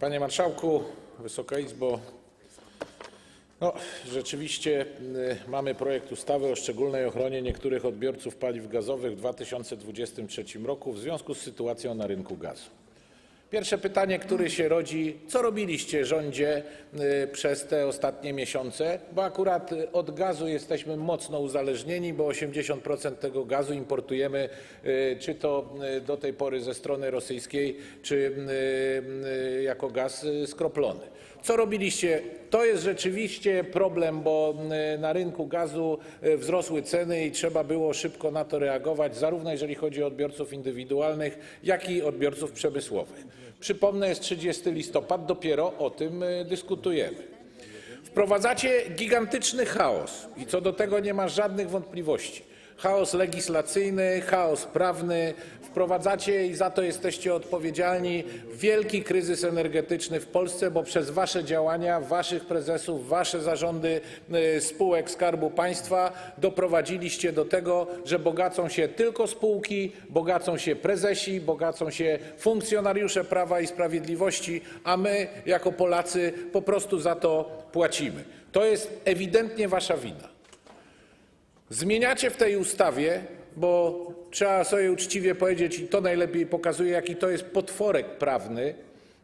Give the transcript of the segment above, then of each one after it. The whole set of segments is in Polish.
Panie Marszałku, Wysoka Izbo! No, rzeczywiście y, mamy projekt ustawy o szczególnej ochronie niektórych odbiorców paliw gazowych w 2023 roku w związku z sytuacją na rynku gazu. Pierwsze pytanie, które się rodzi: co robiliście, rządzie, y, przez te ostatnie miesiące? Bo akurat y, od gazu jesteśmy mocno uzależnieni, bo 80% tego gazu importujemy, czy to do tej pory ze strony rosyjskiej, czy jako gaz y, skroplony. Co robiliście? To jest rzeczywiście problem, bo y, na rynku gazu y, wzrosły ceny i trzeba było szybko na to reagować, zarówno jeżeli chodzi o odbiorców indywidualnych, jak i odbiorców przemysłowych. Przypomnę, jest 30 listopad, dopiero o tym dyskutujemy. Wprowadzacie gigantyczny chaos i co do tego nie ma żadnych wątpliwości. Chaos legislacyjny, chaos prawny. Wprowadzacie i za to jesteście odpowiedzialni wielki kryzys energetyczny w Polsce, bo przez wasze działania, waszych prezesów, wasze zarządy y, spółek Skarbu Państwa doprowadziliście do tego, że bogacą się tylko spółki, bogacą się prezesi, bogacą się funkcjonariusze Prawa i Sprawiedliwości, a my jako Polacy po prostu za to płacimy. To jest ewidentnie wasza wina. Zmieniacie w tej ustawie, bo trzeba sobie uczciwie powiedzieć, i to najlepiej pokazuje, jaki to jest potworek prawny,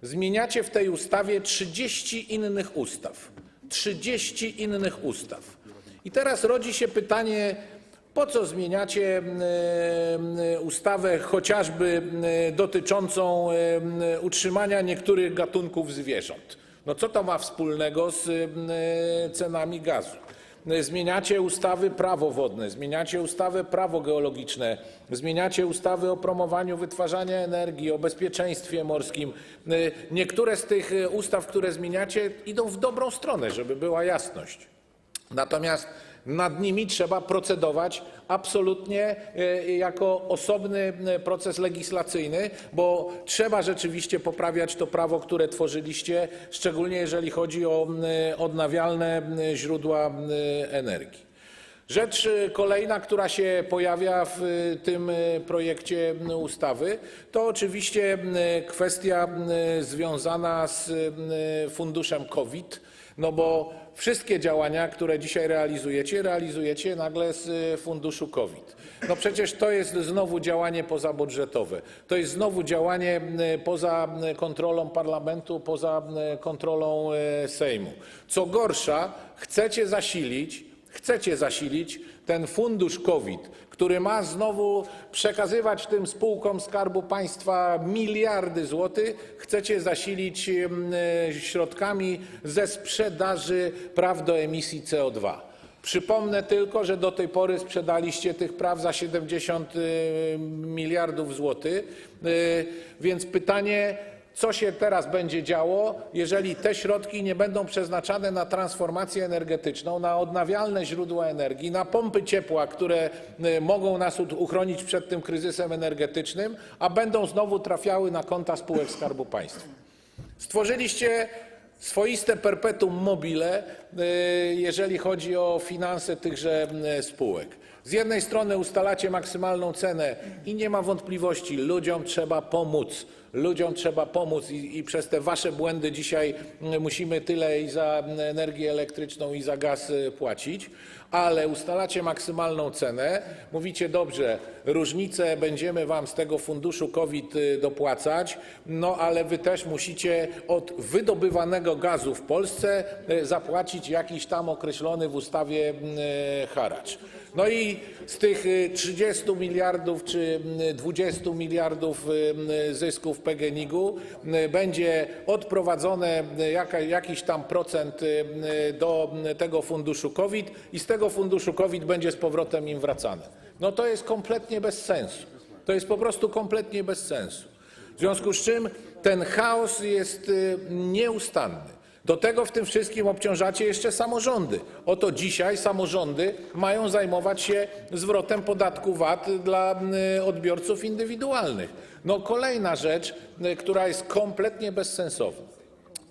zmieniacie w tej ustawie 30 innych ustaw. 30 innych ustaw. I teraz rodzi się pytanie, po co zmieniacie mm, e, ustawę chociażby mm, dotyczącą mm, utrzymania niektórych gatunków zwierząt? No co to ma wspólnego z mm, cenami gazu? Zmieniacie ustawy prawo wodne, zmieniacie ustawę prawo geologiczne, zmieniacie ustawy o promowaniu wytwarzania energii, o bezpieczeństwie morskim. Y, Niektóre z tych y, ustaw, które zmieniacie, idą w dobrą stronę, żeby była jasność. Natomiast nad nimi trzeba procedować absolutnie y, jako osobny y, proces legislacyjny, bo trzeba rzeczywiście poprawiać to prawo, które tworzyliście, szczególnie jeżeli chodzi o y, odnawialne źródła energii. Rzecz kolejna, która się pojawia w tym projekcie ustawy, to oczywiście kwestia związana z funduszem COVID, no bo wszystkie działania, które dzisiaj realizujecie, realizujecie nagle z y, funduszu COVID. No przecież to jest znowu działanie pozabudżetowe. To jest znowu działanie y, poza y, kontrolą parlamentu, poza kontrolą Sejmu. Co gorsza, chcecie zasilić chcecie zasilić ten fundusz COVID, który ma znowu przekazywać tym spółkom Skarbu Państwa miliardy złotych, chcecie zasilić mm, e, środkami ze sprzedaży praw do emisji CO2. Przypomnę tylko, że do tej pory sprzedaliście tych praw za 70 y, miliardów złotych, y, więc pytanie, co się teraz będzie działo, jeżeli te środki nie będą przeznaczane na transformację energetyczną, na odnawialne źródła energii, na pompy ciepła, które y, mogą nas uchronić przed tym kryzysem energetycznym, a będą znowu trafiały na konta spółek Skarbu Państwa. Stworzyliście swoiste perpetuum mobile, y, jeżeli chodzi o finanse tychże y, spółek. Z jednej strony ustalacie maksymalną cenę i nie ma wątpliwości, ludziom trzeba pomóc. Ludziom trzeba pomóc i, i przez te wasze błędy dzisiaj y, musimy tyle i za energię elektryczną, i za gaz y, płacić, ale ustalacie maksymalną cenę, mówicie dobrze, różnicę będziemy wam z tego funduszu COVID y, dopłacać, no ale wy też musicie od wydobywanego gazu w Polsce y, zapłacić jakiś tam określony w ustawie haracz. No i z tych y, 30 miliardów czy y, 20 miliardów y, zysków PGNiG-u y, będzie odprowadzone y, jaka, jakiś tam procent y, y, do tego funduszu COVID i z tego funduszu COVID będzie z powrotem im wracane. No to jest kompletnie bez sensu. To jest po prostu kompletnie bez sensu. W związku z czym ten chaos jest nieustanny. Do tego w tym wszystkim obciążacie jeszcze samorządy. Oto dzisiaj samorządy mają zajmować się zwrotem podatku VAT dla y, odbiorców indywidualnych. No kolejna rzecz, y, która jest kompletnie bezsensowna.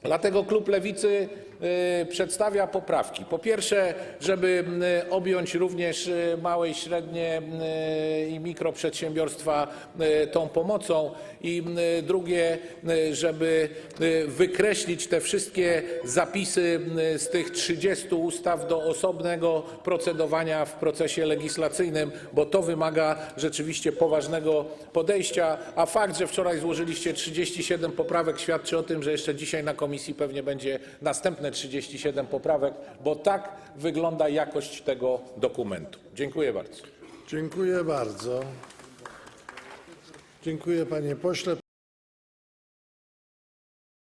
Dlatego klub Lewicy przedstawia poprawki. Po pierwsze, żeby y, objąć również y, małe i średnie y, i mikroprzedsiębiorstwa y, tą pomocą i y, drugie, y, żeby y, wykreślić te wszystkie zapisy y, z tych 30 ustaw do osobnego procedowania w procesie legislacyjnym, bo to wymaga rzeczywiście poważnego podejścia, a fakt, że wczoraj złożyliście 37 poprawek świadczy o tym, że jeszcze dzisiaj na komisji pewnie będzie następne 37 poprawek, bo tak wygląda jakość tego dokumentu. Dziękuję bardzo. Dziękuję bardzo. Dziękuję panie pośle.